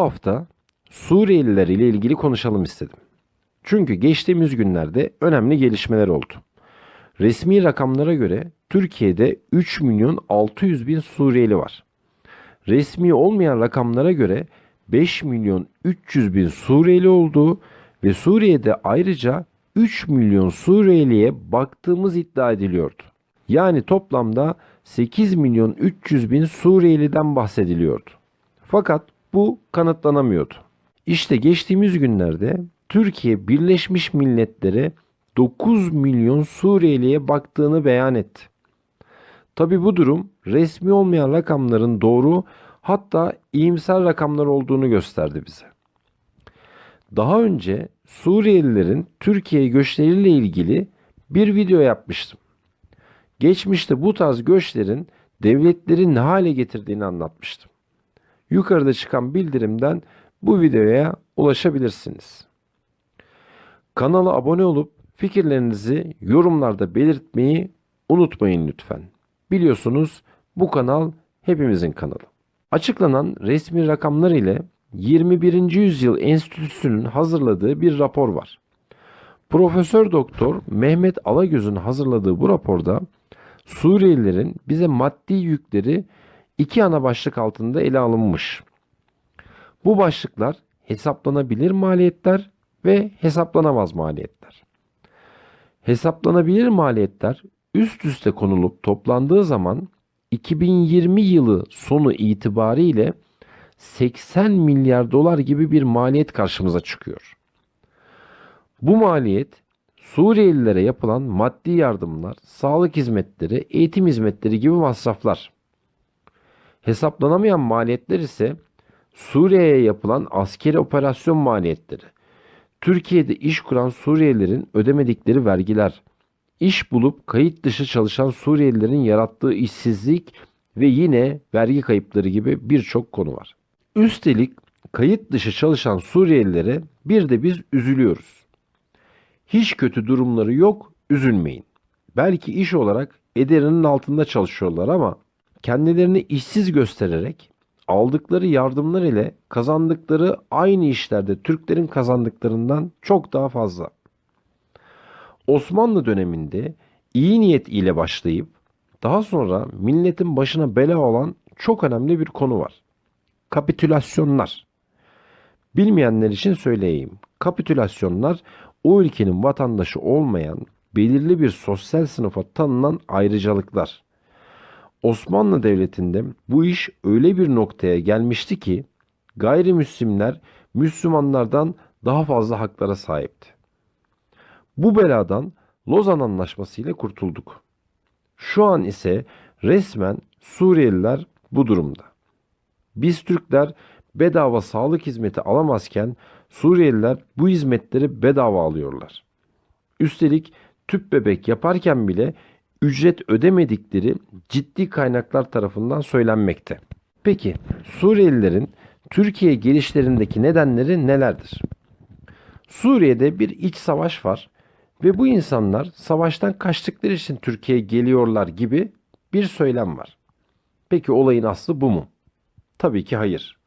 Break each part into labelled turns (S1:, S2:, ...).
S1: Bu hafta Suriyeliler ile ilgili konuşalım istedim. Çünkü geçtiğimiz günlerde önemli gelişmeler oldu. Resmi rakamlara göre Türkiye'de 3 milyon 600 bin Suriyeli var. Resmi olmayan rakamlara göre 5 milyon 300 bin Suriyeli olduğu ve Suriye'de ayrıca 3 milyon Suriyeliye baktığımız iddia ediliyordu. Yani toplamda 8 milyon 300 bin Suriyeliden bahsediliyordu. Fakat bu kanıtlanamıyordu. İşte geçtiğimiz günlerde Türkiye Birleşmiş Milletler'e 9 milyon Suriyeliye baktığını beyan etti. Tabi bu durum resmi olmayan rakamların doğru hatta iyimser rakamlar olduğunu gösterdi bize. Daha önce Suriyelilerin Türkiye göçleriyle ilgili bir video yapmıştım. Geçmişte bu tarz göçlerin devletleri ne hale getirdiğini anlatmıştım. Yukarıda çıkan bildirimden bu videoya ulaşabilirsiniz. Kanala abone olup fikirlerinizi yorumlarda belirtmeyi unutmayın lütfen. Biliyorsunuz bu kanal hepimizin kanalı. Açıklanan resmi rakamlar ile 21. Yüzyıl Enstitüsü'nün hazırladığı bir rapor var. Profesör Doktor Mehmet Alagöz'ün hazırladığı bu raporda Suriyelilerin bize maddi yükleri iki ana başlık altında ele alınmış. Bu başlıklar hesaplanabilir maliyetler ve hesaplanamaz maliyetler. Hesaplanabilir maliyetler üst üste konulup toplandığı zaman 2020 yılı sonu itibariyle 80 milyar dolar gibi bir maliyet karşımıza çıkıyor. Bu maliyet Suriyelilere yapılan maddi yardımlar, sağlık hizmetleri, eğitim hizmetleri gibi masraflar. Hesaplanamayan maliyetler ise Suriye'ye yapılan askeri operasyon maliyetleri, Türkiye'de iş kuran Suriyelilerin ödemedikleri vergiler, iş bulup kayıt dışı çalışan Suriyelilerin yarattığı işsizlik ve yine vergi kayıpları gibi birçok konu var. Üstelik kayıt dışı çalışan Suriyelilere bir de biz üzülüyoruz. Hiç kötü durumları yok, üzülmeyin. Belki iş olarak ederinin altında çalışıyorlar ama kendilerini işsiz göstererek aldıkları yardımlar ile kazandıkları aynı işlerde Türklerin kazandıklarından çok daha fazla. Osmanlı döneminde iyi niyet ile başlayıp daha sonra milletin başına bela olan çok önemli bir konu var. Kapitülasyonlar. Bilmeyenler için söyleyeyim. Kapitülasyonlar o ülkenin vatandaşı olmayan belirli bir sosyal sınıfa tanınan ayrıcalıklar. Osmanlı Devleti'nde bu iş öyle bir noktaya gelmişti ki gayrimüslimler Müslümanlardan daha fazla haklara sahipti. Bu beladan Lozan Anlaşması ile kurtulduk. Şu an ise resmen Suriyeliler bu durumda. Biz Türkler bedava sağlık hizmeti alamazken Suriyeliler bu hizmetleri bedava alıyorlar. Üstelik tüp bebek yaparken bile ücret ödemedikleri ciddi kaynaklar tarafından söylenmekte. Peki Suriyelilerin Türkiye gelişlerindeki nedenleri nelerdir? Suriye'de bir iç savaş var ve bu insanlar savaştan kaçtıkları için Türkiye'ye geliyorlar gibi bir söylem var. Peki olayın aslı bu mu? Tabii ki hayır.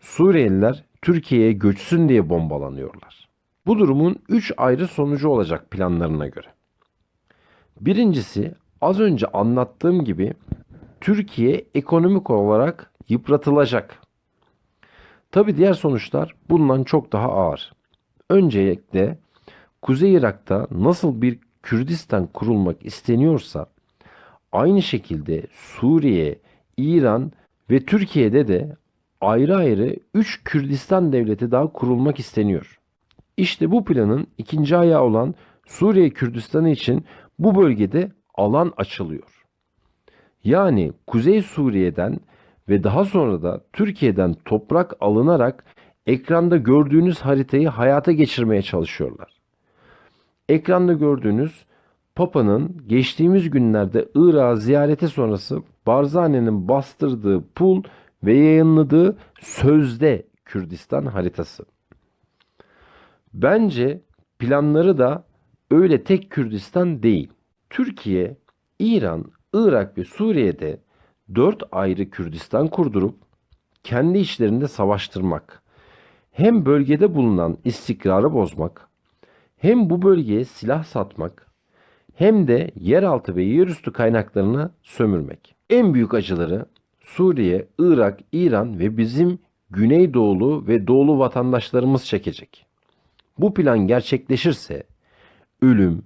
S1: Suriyeliler Türkiye'ye göçsün diye bombalanıyorlar. Bu durumun 3 ayrı sonucu olacak planlarına göre. Birincisi az önce anlattığım gibi Türkiye ekonomik olarak yıpratılacak. Tabi diğer sonuçlar bundan çok daha ağır. Öncelikle Kuzey Irak'ta nasıl bir Kürdistan kurulmak isteniyorsa aynı şekilde Suriye, İran ve Türkiye'de de ayrı ayrı 3 Kürdistan devleti daha kurulmak isteniyor. İşte bu planın ikinci ayağı olan Suriye Kürdistanı için bu bölgede alan açılıyor. Yani Kuzey Suriye'den ve daha sonra da Türkiye'den toprak alınarak ekranda gördüğünüz haritayı hayata geçirmeye çalışıyorlar. Ekranda gördüğünüz Papa'nın geçtiğimiz günlerde Irak'a ziyareti sonrası Barzani'nin bastırdığı pul ve yayınladığı sözde Kürdistan haritası. Bence planları da öyle tek Kürdistan değil. Türkiye, İran, Irak ve Suriye'de dört ayrı Kürdistan kurdurup kendi içlerinde savaştırmak, hem bölgede bulunan istikrarı bozmak, hem bu bölgeye silah satmak, hem de yeraltı ve yerüstü kaynaklarını sömürmek. En büyük acıları Suriye, Irak, İran ve bizim Güneydoğulu ve Doğulu vatandaşlarımız çekecek. Bu plan gerçekleşirse ölüm,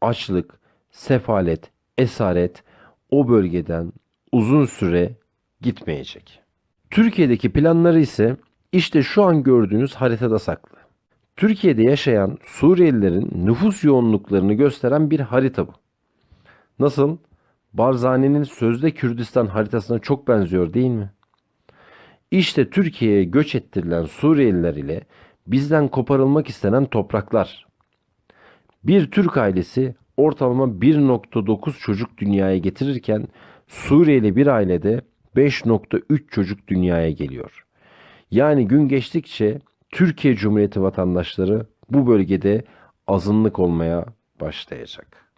S1: açlık, sefalet, esaret o bölgeden uzun süre gitmeyecek. Türkiye'deki planları ise işte şu an gördüğünüz haritada saklı. Türkiye'de yaşayan Suriyelilerin nüfus yoğunluklarını gösteren bir harita bu. Nasıl? Barzani'nin sözde Kürdistan haritasına çok benziyor değil mi? İşte Türkiye'ye göç ettirilen Suriyeliler ile bizden koparılmak istenen topraklar. Bir Türk ailesi ortalama 1.9 çocuk dünyaya getirirken Suriyeli bir ailede 5.3 çocuk dünyaya geliyor. Yani gün geçtikçe Türkiye Cumhuriyeti vatandaşları bu bölgede azınlık olmaya başlayacak.